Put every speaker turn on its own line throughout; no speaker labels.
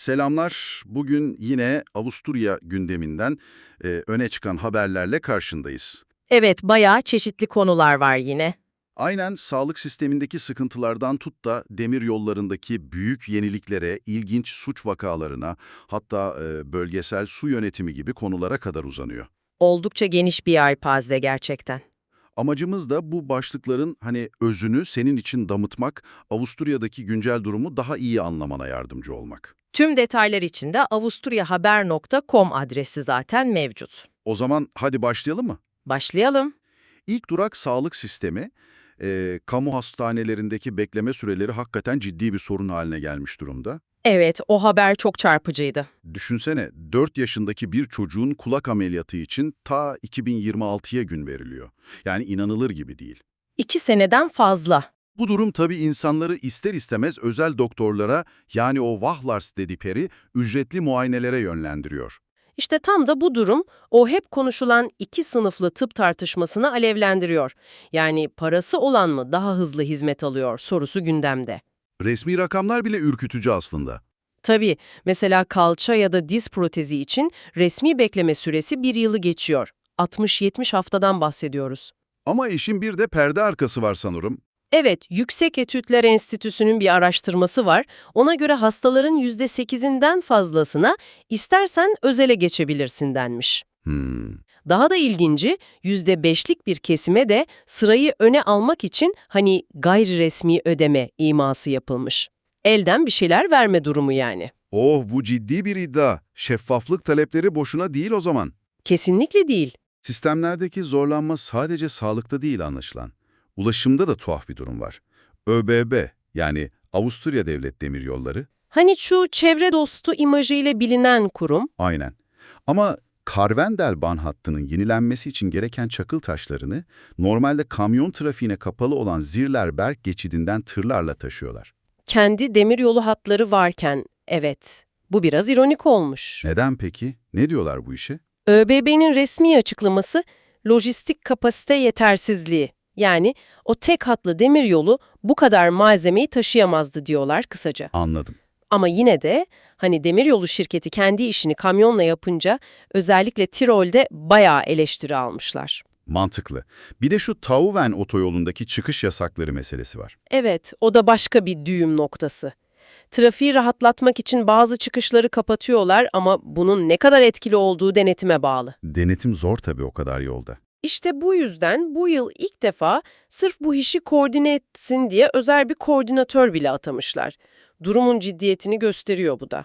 Selamlar. Bugün yine Avusturya gündeminden e, öne çıkan haberlerle karşındayız.
Evet, bayağı çeşitli konular var yine.
Aynen sağlık sistemindeki sıkıntılardan tut da demir yollarındaki büyük yeniliklere, ilginç suç vakalarına, hatta e, bölgesel su yönetimi gibi konulara kadar uzanıyor.
Oldukça geniş bir yelpaze gerçekten.
Amacımız da bu başlıkların hani özünü senin için damıtmak, Avusturya'daki güncel durumu daha iyi anlamana yardımcı olmak.
Tüm detaylar için de avusturyahaber.com adresi zaten mevcut.
O zaman hadi başlayalım mı?
Başlayalım.
İlk durak sağlık sistemi. Ee, kamu hastanelerindeki bekleme süreleri hakikaten ciddi bir sorun haline gelmiş durumda.
Evet, o haber çok çarpıcıydı.
Düşünsene 4 yaşındaki bir çocuğun kulak ameliyatı için ta 2026'ya gün veriliyor. Yani inanılır gibi değil.
İki seneden fazla.
Bu durum tabii insanları ister istemez özel doktorlara yani o Wahlars dedikleri ücretli muayenelere yönlendiriyor.
İşte tam da bu durum o hep konuşulan iki sınıflı tıp tartışmasını alevlendiriyor. Yani parası olan mı daha hızlı hizmet alıyor sorusu gündemde.
Resmi rakamlar bile ürkütücü aslında.
Tabii, mesela kalça ya da diz protezi için resmi bekleme süresi bir yılı geçiyor. 60-70 haftadan bahsediyoruz.
Ama işin bir de perde arkası var sanırım.
Evet, Yüksek Etütler Enstitüsü'nün bir araştırması var. Ona göre hastaların %8'inden fazlasına istersen özele geçebilirsin denmiş.
Hmm.
Daha da ilginci, %5'lik bir kesime de sırayı öne almak için hani gayri resmi ödeme iması yapılmış. Elden bir şeyler verme durumu yani.
Oh bu ciddi bir iddia. Şeffaflık talepleri boşuna değil o zaman.
Kesinlikle değil.
Sistemlerdeki zorlanma sadece sağlıkta değil anlaşılan. Ulaşımda da tuhaf bir durum var. ÖBB yani Avusturya Devlet Demiryolları
Hani şu çevre dostu imajıyla bilinen kurum,
aynen. Ama Karvendelbahn hattının yenilenmesi için gereken çakıl taşlarını normalde kamyon trafiğine kapalı olan Zirlerberg geçidinden tırlarla taşıyorlar.
kendi demiryolu hatları varken, evet, bu biraz ironik olmuş.
Neden peki? Ne diyorlar bu işe?
ÖBB'nin resmi açıklaması lojistik kapasite yetersizliği. Yani o tek hatlı demiryolu bu kadar malzemeyi taşıyamazdı diyorlar kısaca.
Anladım.
Ama yine de hani demiryolu şirketi kendi işini kamyonla yapınca özellikle Tirol'de bayağı eleştiri almışlar.
Mantıklı. Bir de şu Tauven otoyolundaki çıkış yasakları meselesi var.
Evet, o da başka bir düğüm noktası. Trafiği rahatlatmak için bazı çıkışları kapatıyorlar ama bunun ne kadar etkili olduğu denetime bağlı.
Denetim zor tabii o kadar yolda.
İşte bu yüzden bu yıl ilk defa sırf bu işi koordine etsin diye özel bir koordinatör bile atamışlar. Durumun ciddiyetini gösteriyor bu da.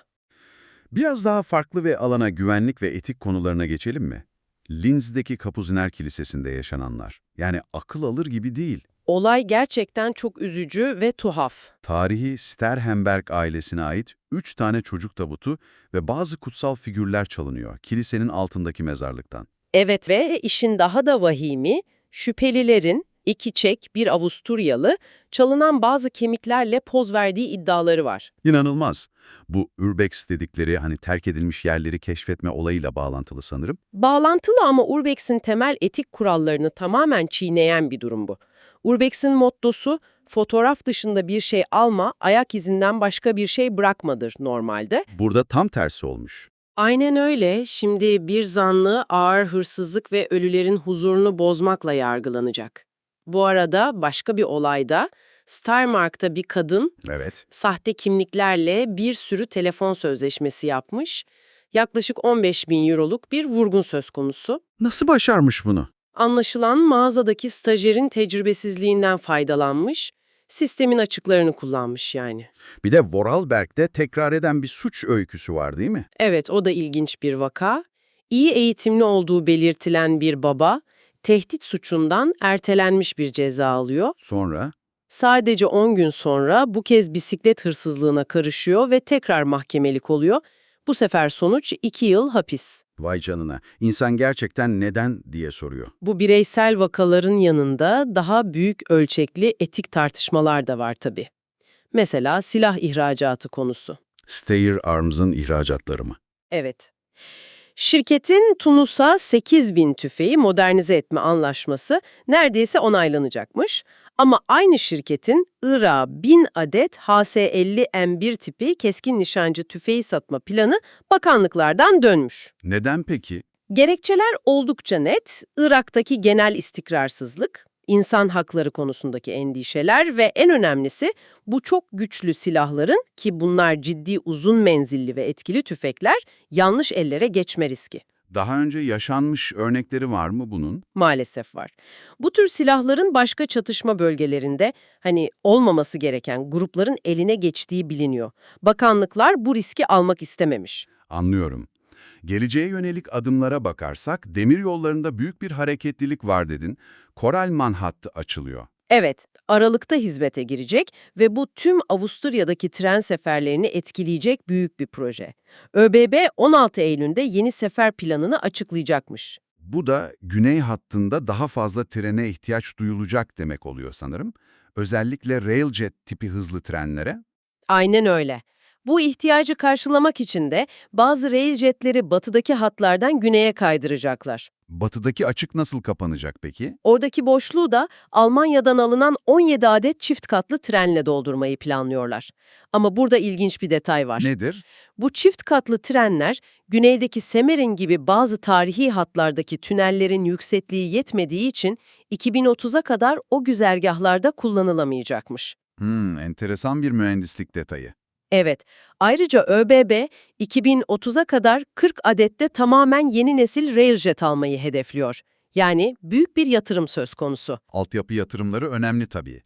Biraz daha farklı ve alana güvenlik ve etik konularına geçelim mi? Linz'deki Kapuziner Kilisesi'nde yaşananlar. Yani akıl alır gibi değil.
Olay gerçekten çok üzücü ve tuhaf.
Tarihi Sterhenberg ailesine ait üç tane çocuk tabutu ve bazı kutsal figürler çalınıyor kilisenin altındaki mezarlıktan.
Evet ve işin daha da vahimi, şüphelilerin, iki Çek, bir Avusturyalı, çalınan bazı kemiklerle poz verdiği iddiaları var.
İnanılmaz. Bu Urbex dedikleri hani terk edilmiş yerleri keşfetme olayıyla bağlantılı sanırım.
Bağlantılı ama Urbex'in temel etik kurallarını tamamen çiğneyen bir durum bu. Urbex'in mottosu, fotoğraf dışında bir şey alma, ayak izinden başka bir şey bırakmadır normalde.
Burada tam tersi olmuş.
Aynen öyle. Şimdi bir zanlı ağır hırsızlık ve ölülerin huzurunu bozmakla yargılanacak. Bu arada başka bir olayda Steiermark'ta bir kadın
Evet.
sahte kimliklerle bir sürü telefon sözleşmesi yapmış. Yaklaşık 15 bin euroluk bir vurgun söz konusu.
Nasıl başarmış bunu?
Anlaşılan mağazadaki stajyerin tecrübesizliğinden faydalanmış, sistemin açıklarını kullanmış yani.
Bir de Vorarlberg'de tekrar eden bir suç öyküsü var değil mi?
Evet, o da ilginç bir vaka. İyi eğitimli olduğu belirtilen bir baba, tehdit suçundan ertelenmiş bir ceza alıyor.
Sonra
Sadece 10 gün sonra bu kez bisiklet hırsızlığına karışıyor ve tekrar mahkemelik oluyor. Bu sefer sonuç 2 yıl hapis.
Vay canına insan gerçekten neden diye soruyor.
Bu bireysel vakaların yanında daha büyük ölçekli etik tartışmalar da var tabii. Mesela silah ihracatı konusu.
Steyr Arms'ın ihracatları mı?
Evet. Şirketin Tunus'a 8 bin tüfeği modernize etme anlaşması neredeyse onaylanacakmış. Ama aynı şirketin Irak'a 1000 adet HS-50M1 tipi keskin nişancı tüfeği satma planı bakanlıklardan dönmüş.
Neden peki?
Gerekçeler oldukça net. Irak'taki genel istikrarsızlık, insan hakları konusundaki endişeler ve en önemlisi bu çok güçlü silahların ki bunlar ciddi uzun menzilli ve etkili tüfekler yanlış ellere geçme riski.
Daha önce yaşanmış örnekleri var mı bunun?
Maalesef var. Bu tür silahların başka çatışma bölgelerinde hani olmaması gereken grupların eline geçtiği biliniyor. Bakanlıklar bu riski almak istememiş.
Anlıyorum. Geleceğe yönelik adımlara bakarsak demir yollarında büyük bir hareketlilik var dedin. Koralman hattı açılıyor.
Evet, Aralık'ta hizmete girecek ve bu tüm Avusturya'daki tren seferlerini etkileyecek büyük bir proje. ÖBB 16 Eylül'de yeni sefer planını açıklayacakmış.
Bu da güney hattında daha fazla trene ihtiyaç duyulacak demek oluyor sanırım. Özellikle railjet tipi hızlı trenlere.
Aynen öyle. Bu ihtiyacı karşılamak için de bazı railjetleri batıdaki hatlardan güneye kaydıracaklar.
Batıdaki açık nasıl kapanacak peki?
Oradaki boşluğu da Almanya'dan alınan 17 adet çift katlı trenle doldurmayı planlıyorlar. Ama burada ilginç bir detay var.
Nedir?
Bu çift katlı trenler, güneydeki Semerin gibi bazı tarihi hatlardaki tünellerin yüksekliği yetmediği için 2030'a kadar o güzergahlarda kullanılamayacakmış.
Hmm, enteresan bir mühendislik detayı.
Evet, ayrıca ÖBB 2030'a kadar 40 adette tamamen yeni nesil railjet almayı hedefliyor. Yani büyük bir yatırım söz konusu.
Altyapı yatırımları önemli tabii.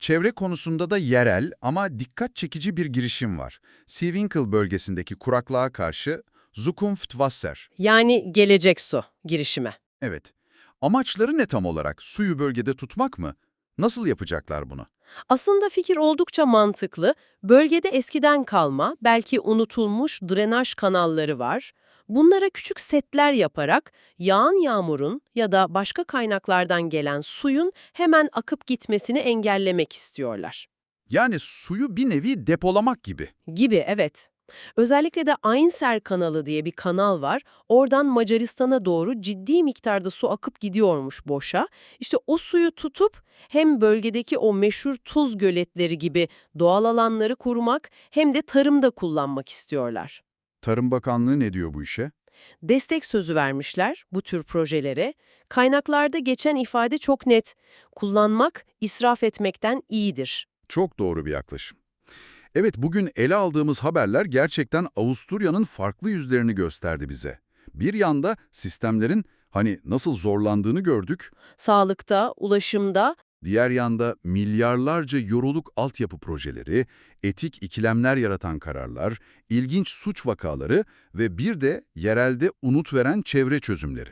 Çevre konusunda da yerel ama dikkat çekici bir girişim var. Seewinkel bölgesindeki kuraklığa karşı Zukunftwasser.
Yani gelecek su girişime.
Evet. Amaçları ne tam olarak? Suyu bölgede tutmak mı? Nasıl yapacaklar bunu?
Aslında fikir oldukça mantıklı. Bölgede eskiden kalma, belki unutulmuş drenaj kanalları var. Bunlara küçük setler yaparak yağan yağmurun ya da başka kaynaklardan gelen suyun hemen akıp gitmesini engellemek istiyorlar.
Yani suyu bir nevi depolamak gibi.
Gibi evet. Özellikle de Ainser kanalı diye bir kanal var. Oradan Macaristan'a doğru ciddi miktarda su akıp gidiyormuş boşa. İşte o suyu tutup hem bölgedeki o meşhur tuz göletleri gibi doğal alanları korumak hem de tarımda kullanmak istiyorlar.
Tarım Bakanlığı ne diyor bu işe?
Destek sözü vermişler bu tür projelere. Kaynaklarda geçen ifade çok net. Kullanmak israf etmekten iyidir.
Çok doğru bir yaklaşım. Evet, bugün ele aldığımız haberler gerçekten Avusturya'nın farklı yüzlerini gösterdi bize. Bir yanda sistemlerin hani nasıl zorlandığını gördük,
Sağlıkta, ulaşımda
diğer yanda milyarlarca euroluk altyapı projeleri, etik ikilemler yaratan kararlar, ilginç suç vakaları ve bir de yerelde unut veren çevre çözümleri.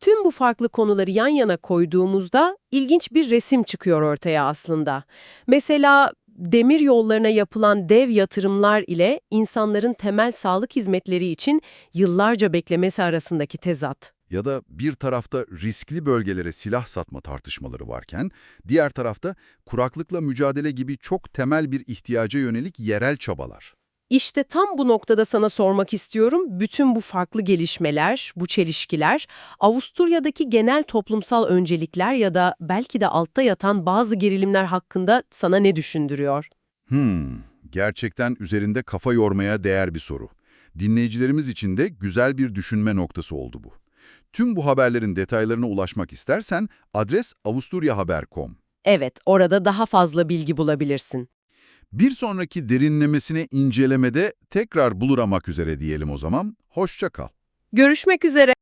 Tüm bu farklı konuları yan yana koyduğumuzda ilginç bir resim çıkıyor ortaya aslında. Mesela demir yollarına yapılan dev yatırımlar ile insanların temel sağlık hizmetleri için yıllarca beklemesi arasındaki tezat.
Ya da bir tarafta riskli bölgelere silah satma tartışmaları varken, diğer tarafta kuraklıkla mücadele gibi çok temel bir ihtiyaca yönelik yerel çabalar.
İşte tam bu noktada sana sormak istiyorum. Bütün bu farklı gelişmeler, bu çelişkiler, Avusturya'daki genel toplumsal öncelikler ya da belki de altta yatan bazı gerilimler hakkında sana ne düşündürüyor?
Hmm, gerçekten üzerinde kafa yormaya değer bir soru. Dinleyicilerimiz için de güzel bir düşünme noktası oldu bu. Tüm bu haberlerin detaylarına ulaşmak istersen adres avusturyahaber.com.
Evet, orada daha fazla bilgi bulabilirsin.
Bir sonraki derinlemesine incelemede tekrar buluramak üzere diyelim o zaman. Hoşça kal.
Görüşmek üzere.